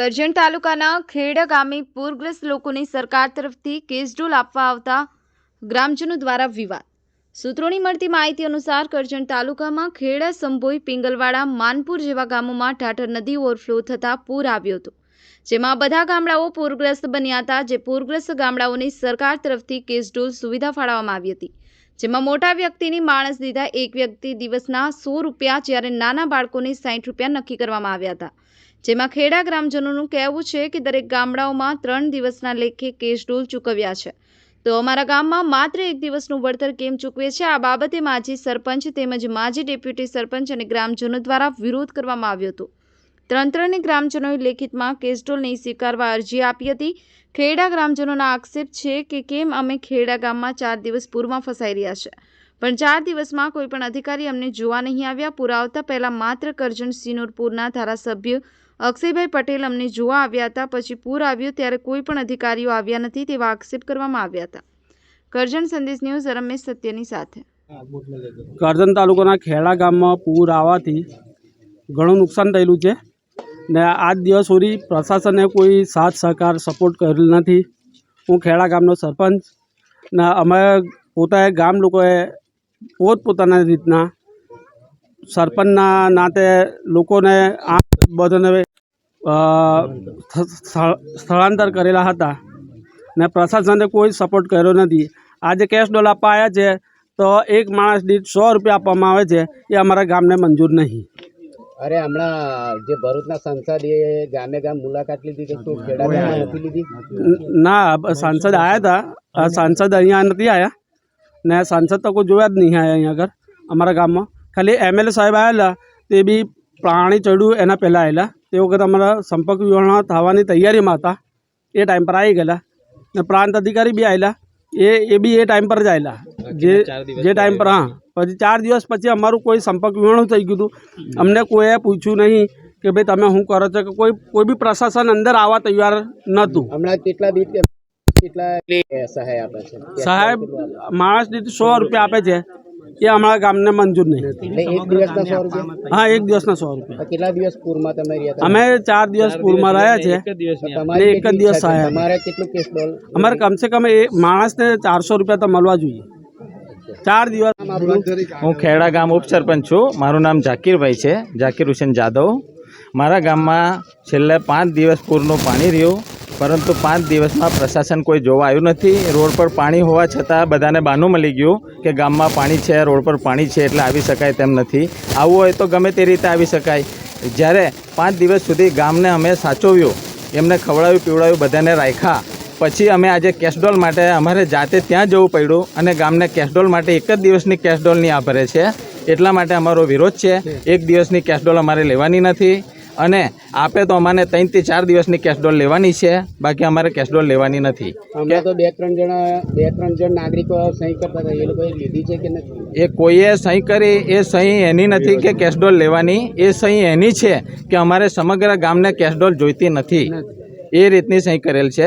કરજણ તાલુકાના ખેડા ગામે પૂરગ્રસ્ત લોકોને સરકાર તરફથી કેસડોલ આપવા આવતા ગ્રામજનો દ્વારા વિવાદ. સૂત્રોની મળતી માહિતી અનુસાર કરજણ તાલુકામાં ખેડા સંભોઈ, પિંગલવાડા, માનપુર જેવા ગામોમાં ટાટર નદી ઓવરફ્લો થતાં પૂર આવ્યું હતું, જેમાં બધા ગામડાઓ પૂરગ્રસ્ત બન્યા હતા, જે પૂરગ્રસ્ત ગામડાઓને સરકાર તરફથી કેસડોલ સુવિધા ફાળવવામાં આવી હતી, જેમાં મોટા વ્યક્તિની માણસ દીધા. એક વ્યક્તિ દિવસના સો રૂપિયા જ્યારે નાના બાળકોને સાઠ રૂપિયા નક્કી કરવામાં આવ્યા હતા. જેમાં ખેડા ગ્રામજનોનું કહેવું છે કે દરેક ગામડાઓમાં ત્રણ દિવસના લેખે કેશડોલ ચૂકવ્યા છે. તો અમારા ગામમાં માત્ર એક દિવસનું વળતર કેમ ચૂકવે છે? આ બાબતે માજી સરપંચ તેમજ માજી ડેપ્યુટી સરપંચ અને ગ્રામજનો દ્વારા વિરોધ કરવામાં આવ્યો હતો. તંત્રને ગ્રામજનોએ લેખિતમાં કેશડોલ નહીં સ્વીકારવા અરજી આપી હતી. ખેડા ગ્રામજનોના આક્ષેપ છે કે કેમ અમે ખેડા ગામમાં ચાર દિવસ પૂરમાં ફસાઈ રહ્યા છે. પણ ચાર દિવસમાં કોઈ પણ અધિકારી અમને જોવા નહીં આવ્યા. પૂર આવતા પહેલા માત્ર કરજણ સિનોરપુરના ધારાસભ્ય અક્ષયભાઈ પટેલ અમને જોવા આવ્યા હતા, પછી પૂર આવ્યું ત્યારે કોઈ પણ અધિકારીઓ આવ્યા નથી તેવા આક્ષેપ કરવામાં આવ્યા હતા. કરજણ સંદેશ ન્યૂઝ, રમેશ સત્યની સાથે. કરજણ તાલુકાના ખેડા ગામમાં પૂર આવવાથી ઘણું નુકસાન થયેલું છે ને આજ દિવસ સુધી પ્રશાસને કોઈ સાથ, સહકાર, સપોર્ટ કરેલ નથી. હું ખેડા ગામનો સરપંચ ને અમે પોતાએ ગામ લોકોએ પોતપોતાના રીતના સરપંચના નાતે લોકોને આ બધાને સ્થળાંતર કરેલા હતા. ને પ્રશાસને કોઈ સપોર્ટ કર્યો નથી. આજે કેશ ડોલ આપવા આવ્યા છે તો એક માણસ દીઠ સો રૂપિયા આપવામાં આવે છે એ અમારા ગામને મંજૂર નહીં. અરે હમણાં જે ભરૂચના સંસદ એ ગામે ગામ મુલાકાત લીધી કે શું ખેડા નથી લીધી? ના સાંસદ આવ્યા હતા. સાંસદ અહીંયા નથી આવ્યા ને સાંસદ તો કોઈ જોયા જ નહીં આવ્યા અહીંયા આગળ અમારા ગામમાં. ખાલી એમએલએ સાહેબ આવેલા તે બી પ્રાણી ચડ્યું એના પહેલાં આવેલા તે વખત અમારા સંપર્ક વિહોણા થવાની તૈયારીમાં હતા. એ ટાઈમ પર આવી ગયેલા. ને પ્રાંત અધિકારી બી આવેલા. એ એ બી એ ટાઈમ પર જ આવેલા. જે જે ટાઈમ પર હા. પછી ચાર દિવસ પછી અમારું કોઈ સંપર્ક વિવરણ થઈ ગયું હતું. અમને કોઈએ પૂછ્યું નહીં કે ભાઈ તમે શું કરો છો કે કોઈ કોઈ બી પ્રશાસન અંદર આવવા તૈયાર નહોતું. હમણાં કેટલા કેટલા સહાય આપે છે સાહેબ માણસ દીઠ સો રૂપિયા આપે છે. એ અમારા ગામને મંજૂર નહીં. એક દિવસના સો રૂપિયા? હા એક દિવસના સો રૂપિયા. કેટલા દિવસ પૂરમાં તમે રહ્યા અમે ચાર દિવસ પૂરમાં રહ્યા છે. એક જ દિવસ આવ્યા અમારે કેટલું કેસ અમારે કમસે કમ એ માણસને ચારસો રૂપિયા તો મળવા જોઈએ. ચાર દિવસ. હું ખેડા ગામ ઉપસરપંચ છું. મારું નામ ઝાકીરભાઈ છે. ઝાકીર હુસેન જાદવ. મારા ગામમાં છેલ્લે પાંચ દિવસ પૂરનું પાણી રહ્યું. પરંતુ પાંચ દિવસમાં પ્રશાસન કોઈ જોવા આવ્યું નથી. રોડ પર પાણી હોવા છતાં બધાને બાનું મળી ગયું કે ગામમાં પાણી છે, રોડ પર પાણી છે એટલે આવી શકાય તેમ નથી. આવવું હોય તો ગમે તે રીતે આવી શકાય. જ્યારે પાંચ દિવસ સુધી ગામને અમે સાચવ્યું, એમને ખવડાવ્યું, પીવડાવ્યું, બધાને રાખ્યા. પછી અમે આજે કેશડોલ માટે અમારે જાતે ત્યાં જવું પડ્યું અને ગામને કેશડોલ માટે એક જ દિવસની કેશડોલની આ ભરે છે. એટલા માટે અમારો વિરોધ છે. એક દિવસની કેશડોલ અમારે લેવાની નથી. અને આપે તો અમારે ત્રણથી ચાર દિવસની કેશડોલ લેવાની છે બાકી અમારે કેશડોલ લેવાની નથી. તો બે ત્રણ જણા બે ત્રણ જણ નાગરિકો સહી કરતા હતા. એ લોકોએ લીધી છે કે નથી? એ કોઈએ સહી કરી એ સહી એની નથી કે કેશડોલ લેવાની. એ સહી એની છે કે અમારે સમગ્ર ગામને કેશડોલ જોઈતી નથી. એ રીતની સહી કરેલ છે.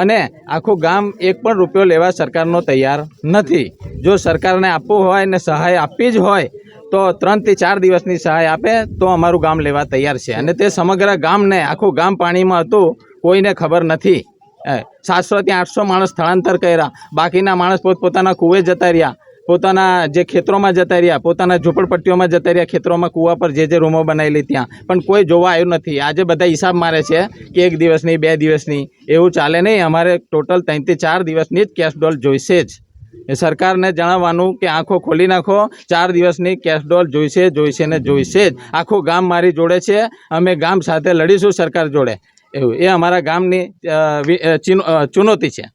અને આખું ગામ એક પણ રૂપિયો લેવા સરકારનો તૈયાર નથી. જો સરકારને આપવું હોય ને સહાય આપવી જ હોય તો ત્રણથી ચાર દિવસની સહાય આપે તો અમારું ગામ લેવા તૈયાર છે. અને તે સમગ્ર ગામને, આખું ગામ પાણીમાં હતું, કોઈને ખબર નથી. સાતસોથી આઠસો માણસ સ્થળાંતર કર્યા. બાકીના માણસ પોતપોતાના કૂવે જતા રહ્યા. પોતાના જે ખેતરોમાં જતા રહ્યા, પોતાના ઝૂંપડપટ્ટીઓમાં જતા રહ્યા, ખેતરોમાં કૂવા પર જે જે રૂમો બનાવેલી ત્યાં. પણ કોઈ જોવા આવ્યું નથી. આજે બધા હિસાબ મારે છે કે એક દિવસની, બે દિવસની, એવું ચાલે નહીં. અમારે ટોટલ ત્રણથી ચાર દિવસની જ કેશ ડોલ જોઈશે જ. સરકારને જણાવવાનું કે આંખો ખોલી નાખો, ચાર દિવસની કેસડોલ જોઈશે જોઈશે ને જોઈશે જ. આખું ગામ મારી જોડે છે, અમે ગામ સાથે લડીશું સરકાર જોડે. એવું, એ અમારા ગામની ચુનૌતી છે.